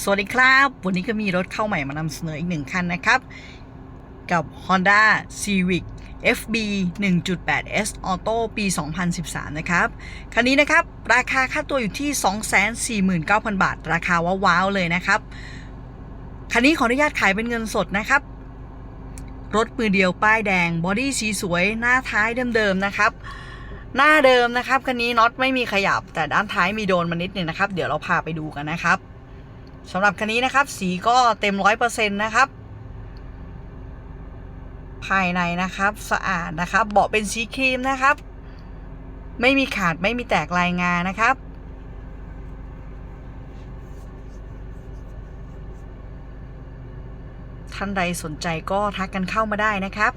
สวัสดีครับ วันนี้ก็มีรถเข้าใหม่มานำเสนออีกหนึ่งคันนะครับ กับ Honda Civic FB 1.8 S Auto ปี 2013 นะครับ คันนี้นะครับ ราคาค่าตัวอยู่ที่ 249,000 บาท ราคาว้าวๆเลยนะครับ คันนี้ขออนุญาตขายเป็นเงินสดนะครับ รถมือเดียวป้ายแดง บอดี้สีสวย หน้าท้ายเดิมๆนะครับหน้าเดิมนะครับคันนี้น็อตไม่มีขยับแต่ด้านท้ายมีโดนมานิดนึงนะครับ เดี๋ยวเราพาไปดูกันนะครับ สำหรับคันนี้นะครับ สีก็เต็มร้อยเปอร์เซ็นต์นะครับ ภายในนะครับสะอาดนะครับ เบาะเป็นสีครีมนะครับ ไม่มีขาดไม่มีแตกลายงานะครับท่านใดสนใจก็ทักกันเข้ามาได้นะครับ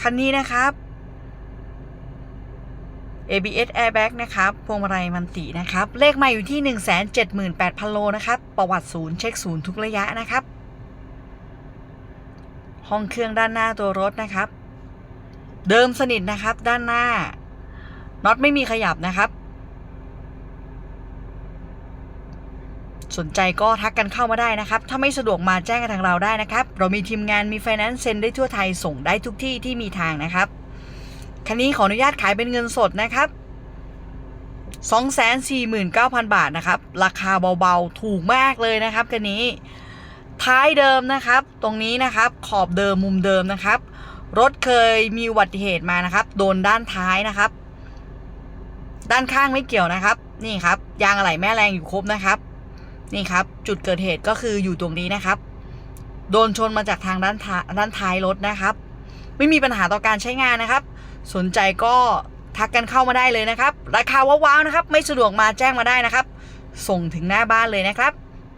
คันนี้นะครับ ABS airbag นะครับพวงมาลัยมันตินะครับ เลขใหม่อยู่ที่ 178,000 โลนะครับ ประวัติศูนย์เช็คศูนย์ทุกระยะนะครับ ห้องเครื่องด้านหน้าตัวรถนะครับ เดิมสนิทนะครับด้านหน้าน็อตไม่มีขยับนะครับ สนใจก็ทักกันเข้ามาได้นะครับ ถ้าไม่สะดวกมาแจ้งกันทางเราได้นะครับ เรามีทีมงานมีไฟแนนซ์เซ็นได้ทั่วไทยส่งได้ทุกที่ที่มีทางนะครับ คันนี้ขออนุญาตขายเป็นเงินสดนะครับ249,000 บาทนะครับ ราคาเบาๆ ถูกมากเลยนะครับคันนี้ ท้ายเดิมนะครับ ตรงนี้นะครับ ขอบเดิมมุมเดิมนะครับ รถเคยมีอุบัติเหตุมานะครับ โดนด้านท้ายนะครับ ด้านข้างไม่เกี่ยวนะครับ นี่ครับ ยางอะไหล่แม่แรงอยู่ครบนะครับ นี่ครับ จุดเกิดเหตุก็คืออยู่ตรงนี้นะครับ โดนชนมาจากทางด้านท้ายด้านท้ายรถนะครับ ไม่มีปัญหาต่อการใช้งานนะครับ สนใจก็ทักกันเข้ามาได้เลยนะครับ ราคาว้าวๆนะครับ ไม่สะดวกมาแจ้งมาได้นะครับ ส่งถึงหน้าบ้านเลยนะครับ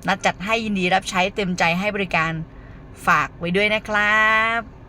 นัดจัดให้ยินดีรับใช้เต็มใจให้บริการฝากไว้ด้วยนะครับ